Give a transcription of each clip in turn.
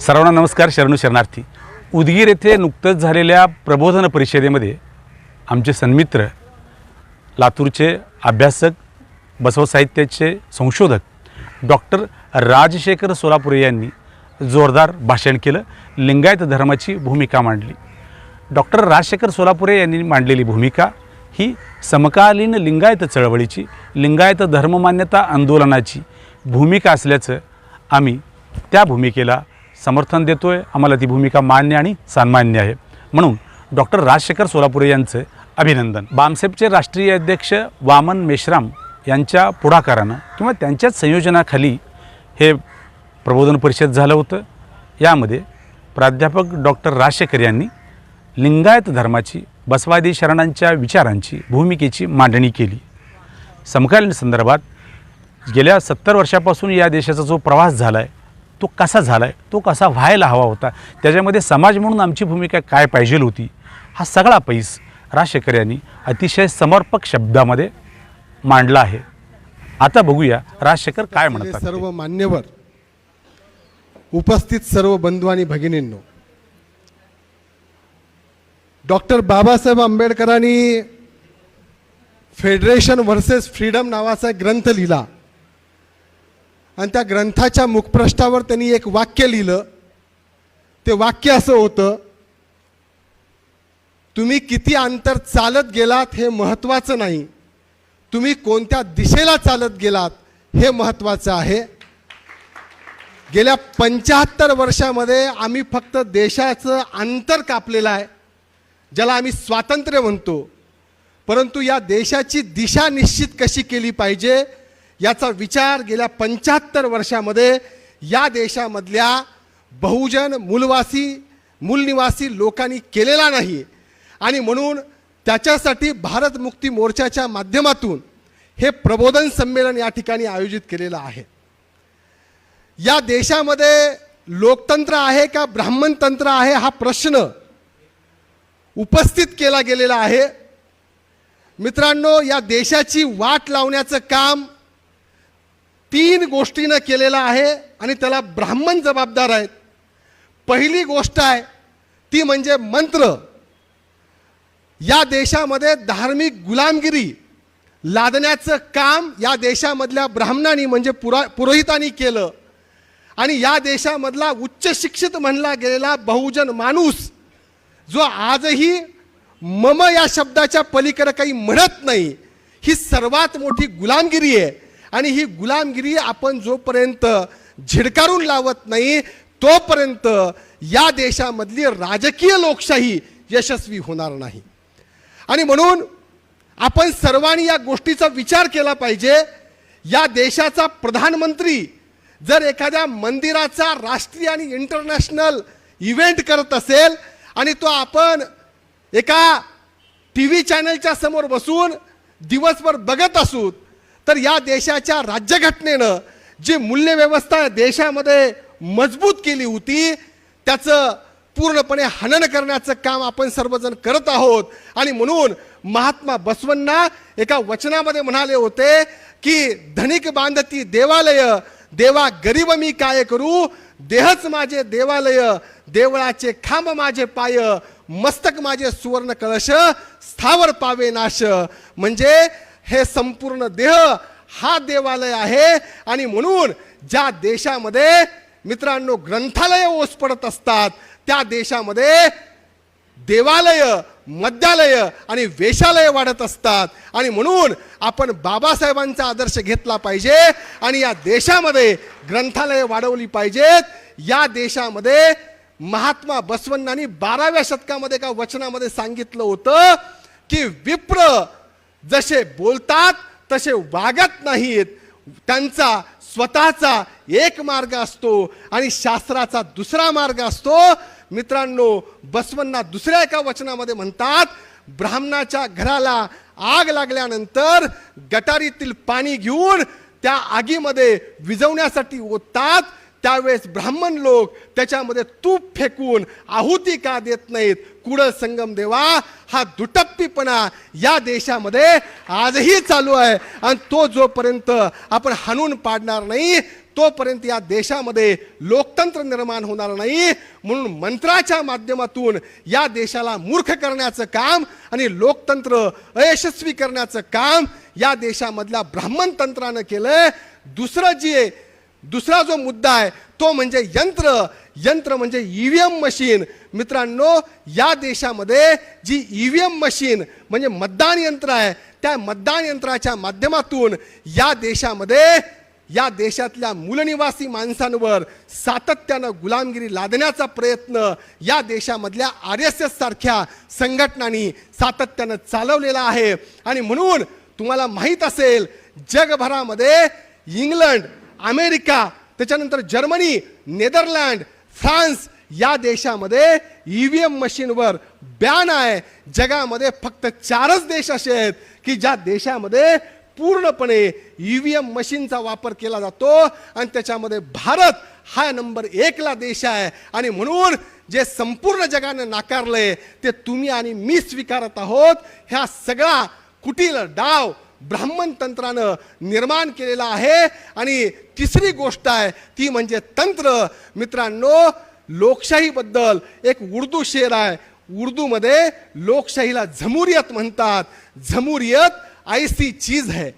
सर्वांना नमस्कार शरणू शरणार्थी. उदगीर येथे नुकतंच झालेल्या प्रबोधन परिषदेमध्ये आमचे सन्मित्र लातूरचे अभ्यासक बसव साहित्याचे संशोधक डॉक्टर राजशेखर सोलापुरे यांनी जोरदार भाषण केलं लिंगायत धर्माची भूमिका मांडली. डॉक्टर राजशेखर सोलापुरे यांनी मांडलेली भूमिका ही समकालीन लिंगायत चळवळीची लिंगायत धर्ममान्यता आंदोलनाची भूमिका असल्याचं आम्ही त्या भूमिकेला समर्थन देतो आहे आम्हाला ती भूमिका मान्य आणि सन्मान्य आहे. म्हणून डॉक्टर राजशेखर सोलापुरे यांचं अभिनंदन. बामसेपचे राष्ट्रीय अध्यक्ष वामन मेश्राम यांच्या पुढाकारानं किंवा त्यांच्याच संयोजनाखाली हे प्रबोधन परिषद झालं होतं. यामध्ये प्राध्यापक डॉक्टर राजशेखर यांनी लिंगायत धर्माची बसवादी शरणांच्या विचारांची भूमिकेची मांडणी केली. समकालीन संदर्भात गेल्या सत्तर वर्षापासून या देशाचा जो प्रवास झाला आहे तो कसा झाला आहे तो कसा व्हायला हवा होता त्याच्यामध्ये समाज म्हणून आमची भूमिका काय पाहिजे होती हा सगळा पैस राजशेखर यांनी अतिशय समर्पक शब्दामध्ये मांडला आहे. आता बघूया राजशेखर काय म्हणतात सर्व मान्यवर उपस्थित सर्व बंधू आणि भगिनींनो डॉक्टर बाबासाहेब आंबेडकरांनी फेडरेशन व्हर्सेस फ्रीडम नावाचा ग्रंथ लिहिला. आणि त्या ग्रंथाच्या मुखपृष्ठावर त्यांनी एक वाक्य लिहिलं. ते वाक्य असं होतं तुम्ही किती अंतर चालत गेलात हे महत्त्वाचं नाही. तुम्ही कोणत्या दिशेला चालत गेलात हे महत्त्वाचं आहे. गेल्या पंच्याहत्तर वर्षामध्ये आम्ही फक्त देशाचं अंतर कापलेलं आहे ज्याला आम्ही स्वातंत्र्य म्हणतो. परंतु या देशाची दिशा निश्चित कशी केली पाहिजे याचा विचार गेल्या पंच्याहत्तर वर्षामध्ये या देशामधल्या बहुजन मूलवासी मूलनिवासी लोकांनी केलेला नाही. आणि म्हणून त्याच्यासाठी भारत मुक्ती मोर्चाच्या माध्यमातून हे प्रबोधन संमेलन या ठिकाणी आयोजित केलेलं आहे. या देशामध्ये लोकतंत्र आहे का ब्राह्मण तंत्र आहे हा प्रश्न उपस्थित केला गेलेला आहे. मित्रांनो या देशाची वाट लावण्याचं काम तीन गोष्टीनं केलेलं आहे आणि त्याला ब्राह्मण जबाबदार आहेत. पहिली गोष्ट आहे ती म्हणजे मंत्र. या देशामध्ये धार्मिक गुलामगिरी लादण्याचं काम या देशामधल्या ब्राह्मणांनी म्हणजे पुरा पुरोहितांनी केलं. आणि या देशामधला उच्च शिक्षित म्हणला गेलेला बहुजन माणूस जो आजही मम या शब्दाच्या पलीकडे काही म्हणत नाही ही सर्वात मोठी गुलामगिरी आहे. आणि ही गुलामगिरी आपण जोपर्यंत झिडकारून लावत नाही तोपर्यंत या देशामधली राजकीय लोकशाही यशस्वी होणार नाही. आणि म्हणून आपण सर्वांनी या गोष्टीचा विचार केला पाहिजे या देशाचा प्रधानमंत्री जर एखाद्या मंदिराचा राष्ट्रीय आणि इंटरनॅशनल इव्हेंट करत असेल आणि तो आपण एका टी व्ही चॅनलच्या समोर बसून दिवसभर बघत असू तर या देशाच्या राज्यघटनेनं जी मूल्यव्यवस्था देशामध्ये मजबूत केली होती त्याचं पूर्णपणे हनन करण्याचं काम आपण सर्वजण करत आहोत. आणि म्हणून महात्मा बसवण्णा एका वचनामध्ये म्हणाले होते की धनिक बांधती देवालय देवा गरीब मी काय करू? देहच माझे देवालय देवळाचे खांब माझे पाय मस्तक माझे सुवर्ण कळश स्थावर पावे नाश. म्हणजे हे संपूर्ण देह हा देवालय आहे. आणि म्हणून ज्या देशामध्ये मित्रांनो ग्रंथालय ओस पडत असतात त्या देशामध्ये देवालय मद्यालय आणि वेशालय वाढत असतात. आणि म्हणून आपण बाबासाहेबांचा आदर्श घेतला पाहिजे आणि या देशामध्ये ग्रंथालय वाढवली पाहिजेत. या देशामध्ये महात्मा बसवण्णांनी बाराव्या शतकामध्ये एका वचनामध्ये सांगितलं होतं की विप्र जसे बोलतात तसे वागत नाहीत. त्यांचा स्वतःचा एक मार्ग असतो आणि शास्त्राचा दुसरा मार्ग असतो. मित्रांनो बसवन्ना दुसऱ्या एका वचनामध्ये म्हणतात ब्राह्मणाच्या घराला आग लागल्यानंतर गटारीतील पाणी घेऊन त्या आगीमध्ये विझवण्यासाठी ओततात. त्यावेळेस ब्राह्मण लोक त्याच्यामध्ये तूप फेकून आहुती का देत नाहीत? कुडळ संगम देवा हा दुटप्पीपणा या देशामध्ये आजही चालू आहे. आणि तो जोपर्यंत आपण हाणून पाडणार नाही तोपर्यंत या देशामध्ये लोकतंत्र निर्माण होणार नाही. म्हणून मंत्राच्या माध्यमातून या देशाला मूर्ख करण्याचं काम आणि लोकतंत्र अयशस्वी करण्याचं काम या देशामधल्या ब्राह्मण तंत्रानं केलं दुसरं जे दुसरा जो मुद्दा आहे तो म्हणजे यंत्र. यंत्र म्हणजे ईव्हीएम मशीन मित्रांनो या देशामध्ये जी ई व्ही एम मशीन म्हणजे मतदान यंत्र आहे त्या मतदान यंत्राच्या माध्यमातून या देशामध्ये या देशातल्या मूलनिवासी माणसांवर सातत्यानं गुलामगिरी लादण्याचा प्रयत्न या देशामधल्या आर एस एस सारख्या संघटनांनी सातत्यानं चालवलेला आहे. आणि म्हणून तुम्हाला माहीत असेल जगभरामध्ये इंग्लंड अमेरिका त्याच्यानंतर जर्मनी नेदरलँड फ्रान्स या देशामध्ये ई व्ही एम मशीनवर बॅन आहे. जगामध्ये फक्त चारच देश असे आहेत की ज्या देशामध्ये पूर्णपणे ई व्ही एम मशीनचा वापर केला जातो आणि त्याच्यामध्ये भारत हा नंबर एकला देश आहे. आणि म्हणून जे संपूर्ण जगाने नाकारले ते तुम्ही आणि मी स्वीकारत आहोत. ह्या सगळा कुटील डाव ब्राह्मण तंत्रानं निर्माण केलेला आहे. आणि तिसरी गोष्ट आहे ती म्हणजे तंत्र. मित्रांनो लोकशाहीबद्दल एक उर्दू शेर आहे. उर्दूमध्ये लोकशाहीला झमुरियत म्हणतात. झमुरियत ऐसी चीज है.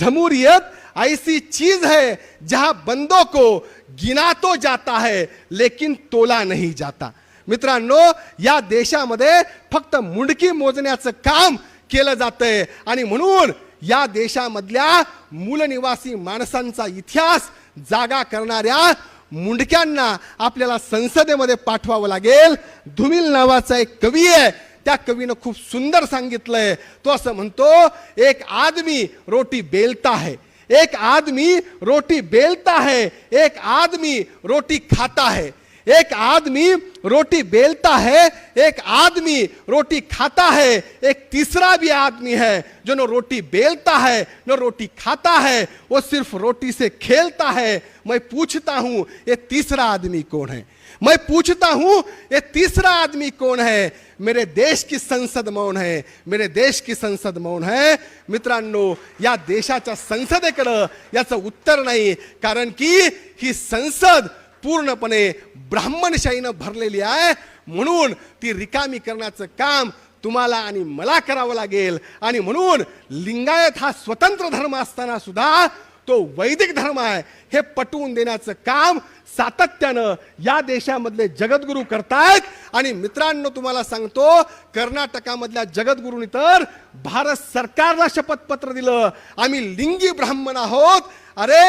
झमुरियत ऐसी चीज है जहां बंदों को गिना तो जाता है लेकिन तोला नहीं जाता. मित्रांनो या देशामध्ये फक्त मुंडकी मोजण्याचं काम केलं जातंय. आणि म्हणून या देशामधल्या मूलनिवासी माणसांचा इतिहास जागा करणाऱ्या मुंडक्यांना आपल्याला संसदेमध्ये पाठवावं लागेल. धुमिल नावाचा एक कवी आहे. त्या कवीनं खूप सुंदर सांगितलंय. तो असं म्हणतो एक आदमी रोटी बेलता है. एक आदमी रोटी बेलता है. एक आदमी रोटी खाता है. एक आदमी रोटी बेलता है, एक आदमी रोटी खाता है, एक तीसरा भी आदमी है जो न रोटी बेलता है, न रोटी खाता है, वो सिर्फ़ रोटी से खेलता है। मैं पूछता हूँ, ये तीसरा आदमी कौन है? मैं पूछता हूँ, ये तीसरा आदमी कौन है? मेरे देश की संसद मौन है, मेरे देश की संसद मौन है। मित्रांनो, या देशाच्या संसदेकडं याचं उत्तर नाही, कारण की ही संसद पूर्णपणे ब्राह्मणशाहीनं भरलेली आहे. म्हणून ती रिकामी करण्याचं काम तुम्हाला आणि मला करावं लागेल. आणि म्हणून लिंगायत हा स्वतंत्र धर्म असताना सुद्धा तो वैदिक धर्म आहे हे पटवून देण्याचं काम सातत्यानं या देशामधले जगद्गुरू करतायत. आणि मित्रांनो तुम्हाला सांगतो कर्नाटकामधल्या जगद्गुरूंनी तर भारत सरकारला शपथपत्र दिलं. आम्ही लिंगी ब्राह्मण आहोत. अरे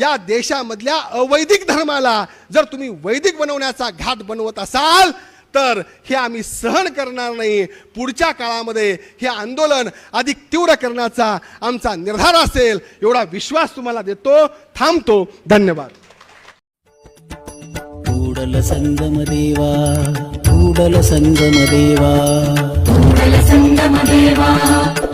या देशामधल्या अवैदिक धर्माला जर तुम्ही वैदिक बनवण्याचा घाट बनवत असाल तर हे आम्ही सहन करणार नाही पुढच्या काळामध्ये हे आंदोलन अधिक तीव्र करण्याचा आमचा निर्धार असेल एवढा विश्वास तुम्हाला देतो थांबतो धन्यवाद ಕೂಡಲ ಸಂಗಮ ದೇವ ಕೂಡಲ ಸಂಗಮ ದೇವ ಕೂಡಲ ಸಂಗಮ ದೇವ ಕೂಡಲ ಸಂಗಮ ದೇವ